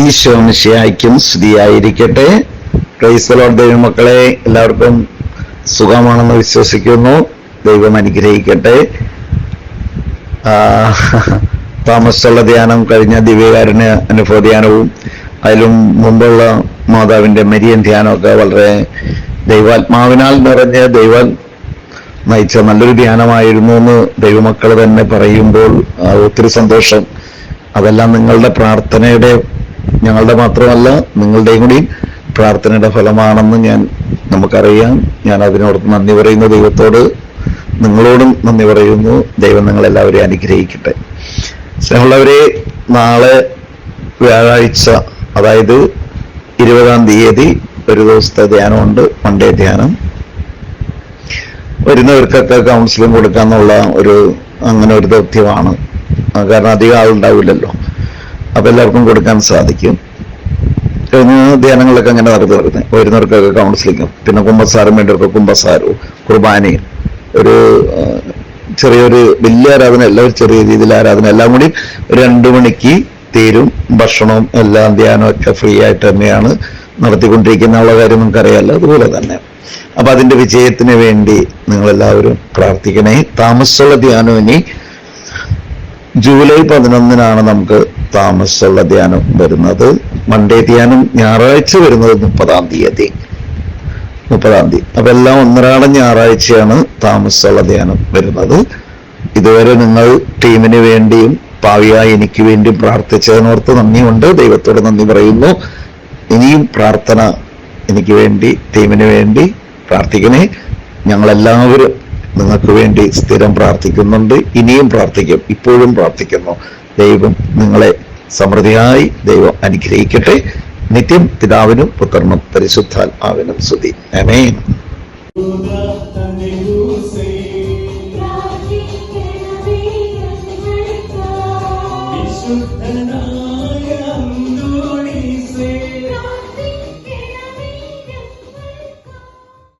ഈശോ സ്ഥിതിയായിരിക്കട്ടെ സ്തുതിയായിരിക്കട്ടെ. ക്രൈസ്തലോട് ദൈവമക്കളെ. എല്ലാവർക്കും സുഖമാണെന്ന് വിശ്വസിക്കുന്നു. ദൈവം അനുഗ്രഹിക്കട്ടെ. താമസിച്ചുള്ള ധ്യാനം കഴിഞ്ഞ ദിവ്യകാരുണ്യ അനുഭവധ്യാനവും അതിലും മുമ്പുള്ള മാതാവിന്റെ മരിയൻ ധ്യാനമൊക്കെ വളരെ ദൈവാത്മാവിനാൽ നിറഞ്ഞ് ദൈവ നയിച്ച നല്ലൊരു ധ്യാനമായിരുന്നു എന്ന് ദൈവമക്കൾ തന്നെ പറയുമ്പോൾ ഒത്തിരി സന്തോഷം. അതെല്ലാം നിങ്ങളുടെ പ്രാർത്ഥനയുടെ ഞങ്ങളുടെ മാത്രമല്ല നിങ്ങളുടെയും കൂടി പ്രാർത്ഥനയുടെ ഫലമാണെന്ന് ഞാൻ നമുക്കറിയാം. ഞാൻ അതിനോട് നന്ദി പറയുന്ന ദൈവത്തോട്. നിങ്ങളോടും നന്ദി പറയുന്നു. ദൈവം നിങ്ങളെല്ലാവരെയും അനുഗ്രഹിക്കട്ടെ. സ്നേഹമുള്ളവരെ നാളെ വ്യാഴാഴ്ച അതായത് ഇരുപതാം തീയതി ഒരു ദിവസത്തെ ധ്യാനമുണ്ട് മൺഡേ ധ്യാനം. വരുന്നവർക്കൊക്കെ കൗൺസിലിംഗ് കൊടുക്കാന്നുള്ള ഒരു അങ്ങനെ ഒരു ദൗത്യമാണ്. കാരണം അധികം ആളുണ്ടാവില്ലല്ലോ. അപ്പൊ എല്ലാവർക്കും കൊടുക്കാൻ സാധിക്കും. കഴിഞ്ഞ ധ്യാനങ്ങളൊക്കെ അങ്ങനെ നടന്നു നടക്കുന്നത് വരുന്നവർക്കൊക്കെ കൗൺസിലിങ്ങും പിന്നെ കുമ്പസാരം വേണ്ടവർക്ക് കുമ്പസാരവും കുർബാനയും. ഒരു ചെറിയൊരു വലിയ ആരാധന അല്ല ഒരു ചെറിയ രീതിയിൽ ആരാധന എല്ലാം കൂടി രണ്ടു മണിക്ക് തീരും ഭക്ഷണവും എല്ലാം ധ്യാനവും ഒക്കെ ഫ്രീ ആയിട്ട് തന്നെയാണ് നടത്തിക്കൊണ്ടിരിക്കുന്ന ഉള്ള കാര്യം നമുക്കറിയാമല്ലോ അതുപോലെ തന്നെ. അപ്പൊ അതിന്റെ വിജയത്തിന് വേണ്ടി നിങ്ങളെല്ലാവരും പ്രാർത്ഥിക്കണേ. താമസമുള്ള ധ്യാനം ഇനി ജൂലൈ പതിനൊന്നിനാണ് നമുക്ക് താമസമുള്ള ധ്യാനം വരുന്നത്. മൺഡേ ധ്യാനം ഞായറാഴ്ച വരുന്നത് മുപ്പതാം തീയതി. മുപ്പതാം തീയതി. അപ്പൊ എല്ലാം ഒന്നരാടം ഞായറാഴ്ചയാണ് താമസമുള്ള ധ്യാനം വരുന്നത്. ഇതുവരെ നിങ്ങൾ ടീമിന് വേണ്ടിയും ഭാവിയായി എനിക്ക് വേണ്ടിയും പ്രാർത്ഥിച്ചതിനോർത്ത് നന്ദിയുണ്ട്. ദൈവത്തോട് നന്ദി പറയുന്നു. ഇനിയും പ്രാർത്ഥന എനിക്ക് വേണ്ടി ടീമിന് വേണ്ടി പ്രാർത്ഥിക്കണേ. ഞങ്ങളെല്ലാവരും നിങ്ങൾക്ക് വേണ്ടി സ്ഥിരം പ്രാർത്ഥിക്കുന്നുണ്ട് ഇനിയും പ്രാർത്ഥിക്കും ഇപ്പോഴും പ്രാർത്ഥിക്കുന്നു. ദൈവം നിങ്ങളെ സമൃദ്ധിയായി ദൈവം അനുഗ്രഹിക്കട്ടെ. നിത്യം പിതാവിനും പുത്രനും പരിശുദ്ധാത്മാവിനും സ്തുതി. അമേൻ